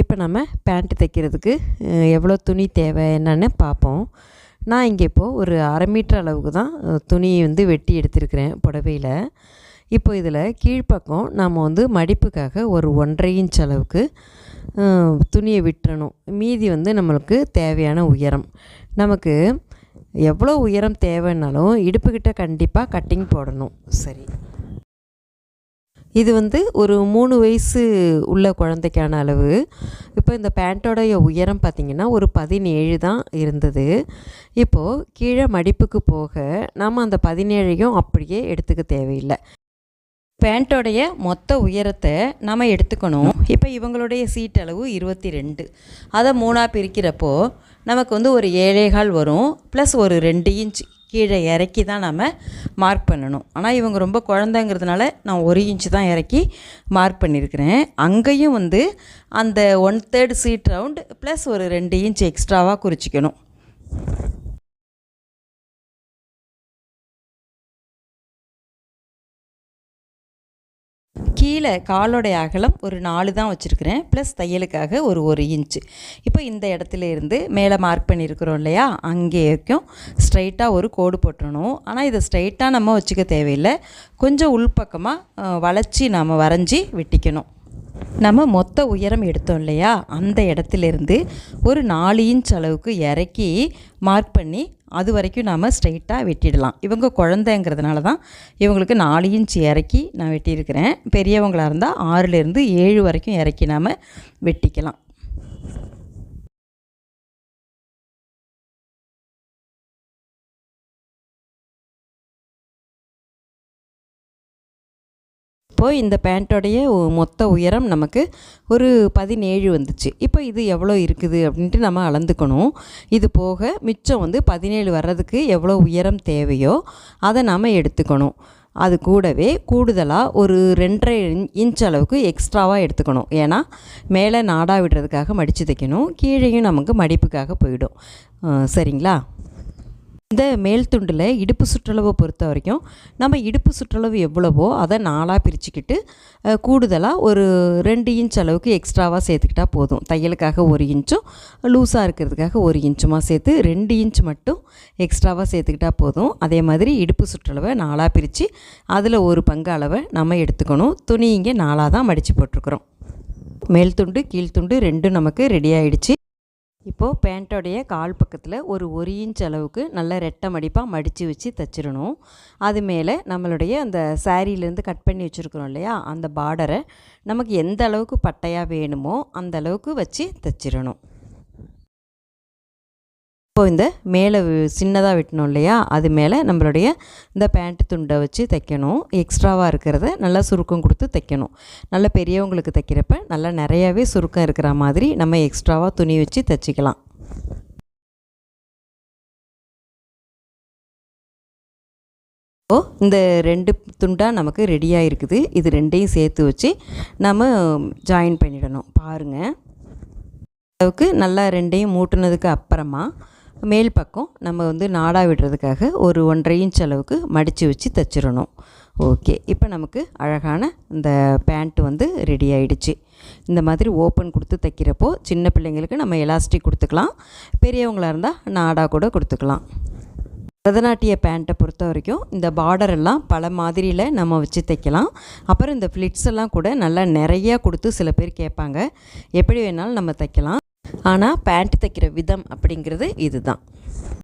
இப்போ நம்ம பேண்ட்டு தைக்கிறதுக்கு எவ்வளோ துணி தேவை என்னன்னு பார்ப்போம். நான் இங்கே இப்போது ஒரு அரை மீட்டர் அளவுக்கு தான் துணியை வந்து வெட்டி எடுத்திருக்கிறேன் புடவையில். இப்போ இதில் கீழ்ப்பக்கம் நாம் வந்து மடிப்புக்காக ஒரு ஒன்றரை இன்ச் அளவுக்கு துணியை விட்டுறணும். மீதி வந்து நம்மளுக்கு தேவையான உயரம். நமக்கு எவ்வளோ உயரம் தேவைன்னாலும் இடுப்புக்கிட்ட கண்டிப்பாக கட்டிங் போடணும். சரி. இது வந்து ஒரு மூணு வயசு உள்ள குழந்தைக்கான அளவு. இப்போ இந்த பேண்ட்டோடைய உயரம் பார்த்திங்கன்னா ஒரு பதினேழு தான் இருந்தது. இப்போது கீழே மடிப்புக்கு போக நாம் அந்த பதினேழையும் அப்படியே எடுத்துக்க தேவையில்லை. பேண்ட்டோடைய மொத்த உயரத்தை நம்ம எடுத்துக்கணும். இப்போ இவங்களுடைய சீட் அளவு இருபத்தி ரெண்டு அதை மூணாக பிரிக்கிறப்போ நமக்கு வந்து ஒரு ஏழேகால் வரும் ப்ளஸ் ஒரு ரெண்டு இன்ச் கீழே இறக்கி தான் நம்ம மார்க் பண்ணணும். ஆனால் இவங்க ரொம்ப குழந்தைங்கிறதுனால நான் ஒரு இன்ச்சு தான் இறக்கி மார்க் பண்ணியிருக்கிறேன் அங்கேயும் வந்து அந்த one third seat round plus ஒரு ரெண்டு இன்ச் எக்ஸ்ட்ராவாக குறிச்சிக்கணும். கீழே காலோடைய அகலம் ஒரு நாலு தான் வச்சுருக்கிறேன். ப்ளஸ் தையலுக்காக ஒரு ஒரு இன்ச்சு. இப்போ இந்த இடத்துல இருந்து மேலே மார்க் பண்ணியிருக்கிறோம் இல்லையா? அங்கே வரைக்கும் ஸ்ட்ரைட்டாக ஒரு கோடு போட்டுடணும் ஆனால் இதை ஸ்ட்ரைட்டாக நம்ம வச்சுக்க தேவையில்லை. கொஞ்சம் உள்பக்கமாக வளைச்சி நம்ம வரைஞ்சி வெட்டிக்கணும். நம்ம மொத்த உயரம் எடுத்தோம் இல்லையா? அந்த இடத்துலேருந்து ஒரு நாலு இன்ச் அளவுக்கு இறக்கி மார்க் பண்ணி அது வரைக்கும் நாம் ஸ்ட்ரைட்டாக வெட்டிடலாம். இவங்க குழந்தைங்கிறதுனால தான் இவங்களுக்கு நாலு இன்ச் இறக்கி நான் வெட்டியிருக்கிறேன். பெரியவங்களாக இருந்தால் ஆறுலேருந்து ஏழு வரைக்கும் இறக்கி நாம் வெட்டிக்கலாம். இப்போது இந்த பேண்ட்டோடைய உ- மொத்த உயரம் நமக்கு ஒரு பதினேழு வந்துச்சு. இப்போ இது எவ்வளோ இருக்குது அப்படின்ட்டு நம்ம அளந்துக்கணும். இது போக மிச்சம் வந்து பதினேழு வர்றதுக்கு எவ்வளோ உயரம் தேவையோ அதை நாம் எடுத்துக்கணும். அது கூடவே கூடுதலாக ஒரு ரெண்டரை இன்- இன்ச் அளவுக்கு எக்ஸ்ட்ராவாக எடுத்துக்கணும். ஏன்னா மேலே நாடா விடுறதுக்காக மடித்து தைக்கணும். கீழேயும் நமக்கு மடிப்புக்காக போயிடும். சரிங்களா? இந்த மேல் துண்டில் இடுப்பு சுற்றளவை பொறுத்த வரைக்கும் நம்ம இடுப்பு சுற்றளவு எவ்வளவோ அதை நாளாக பிரிச்சுக்கிட்டு கூடுதலாக ஒரு ரெண்டு இன்ச் அளவுக்கு எக்ஸ்ட்ராவாக சேர்த்துக்கிட்டா போதும். தையலுக்காக ஒரு இன்ச்சும் லூஸாக இருக்கிறதுக்காக ஒரு இன்ச்சுமா சேர்த்து ரெண்டு இன்ச் மட்டும் எக்ஸ்ட்ராவாக சேர்த்துக்கிட்டா போதும். அதே மாதிரி இடுப்பு சுற்றளவை நாளாக பிரித்து அதில் ஒரு பங்கு அளவை நம்ம எடுத்துக்கணும். துணி இங்கே நாளாக தான் மடித்து போட்டிருக்கிறோம். மேல் துண்டு கீழ்த்துண்டு ரெண்டும் நமக்கு ரெடி ஆகிடுச்சு இப்போது பேண்ட்டோடைய கால் பக்கத்தில் ஒரு ஒரு இன்ச் அளவுக்கு நல்ல ரெட்டை மடிப்பாக மடித்து வச்சு தைச்சிடணும். அது மேலே நம்மளுடைய அந்த சாரீலேருந்து கட் பண்ணி வச்சுருக்குறோம் இல்லையா? அந்த பார்டரை நமக்கு எந்த அளவுக்கு பட்டையாக வேணுமோ அந்த அளவுக்கு வச்சு தைச்சிடணும். இப்போ இந்த மேலே சின்னதாக வெட்டணும் இல்லையா? அது மேலே நம்மளுடைய இந்த பேண்ட் துண்டை வச்சு தைக்கணும். எக்ஸ்ட்ராவாக இருக்கிறத நல்லா சுருக்கம் கொடுத்து தைக்கணும். நல்ல பெரியவங்களுக்கு தைக்கிறப்ப நல்லா நிறையாவே சுருக்கம் இருக்கிற மாதிரி நம்ம எக்ஸ்ட்ராவாக துணி வச்சு தைச்சிக்கலாம். இப்போ இந்த ரெண்டு துண்டாக நமக்கு ரெடியாக இருக்குது. இது ரெண்டையும் சேர்த்து வச்சு நம்ம ஜாயின் பண்ணிடணும். பாருங்கள் அளவுக்கு நல்லா ரெண்டையும் மூட்டினதுக்கு அப்புறமா மேல் பக்கம் நம்ம வந்து நாடா விடுறதுக்காக ஒரு ஒன்றரை இன்ச் அளவுக்கு மடித்து வச்சு தைச்சிடணும். ஓகே இப்போ நமக்கு அழகான இந்த பேண்ட் வந்து ரெடி ஆகிடுச்சு இந்த மாதிரி ஓப்பன் கொடுத்து தைக்கிறப்போ சின்ன பிள்ளைங்களுக்கு நம்ம எலாஸ்டிக் கொடுத்துக்கலாம். பெரியவங்களாக இருந்தால் நாடா கூட கொடுத்துக்கலாம். பரதநாட்டிய பேண்ட்டை பொறுத்த வரைக்கும் இந்த பார்டர் எல்லாம் பல மாதிரியில் நம்ம வச்சு தைக்கலாம். அப்புறம் இந்த ஃப்ளிட்ஸ் எல்லாம் கூட நல்லா நிறையா கொடுத்து சில பேர் கேட்பாங்க. எப்படி வேணாலும் நம்ம தைக்கலாம். ஆனால் பேண்ட் தைக்கிற விதம் அப்படிங்கிறது இதுதான்.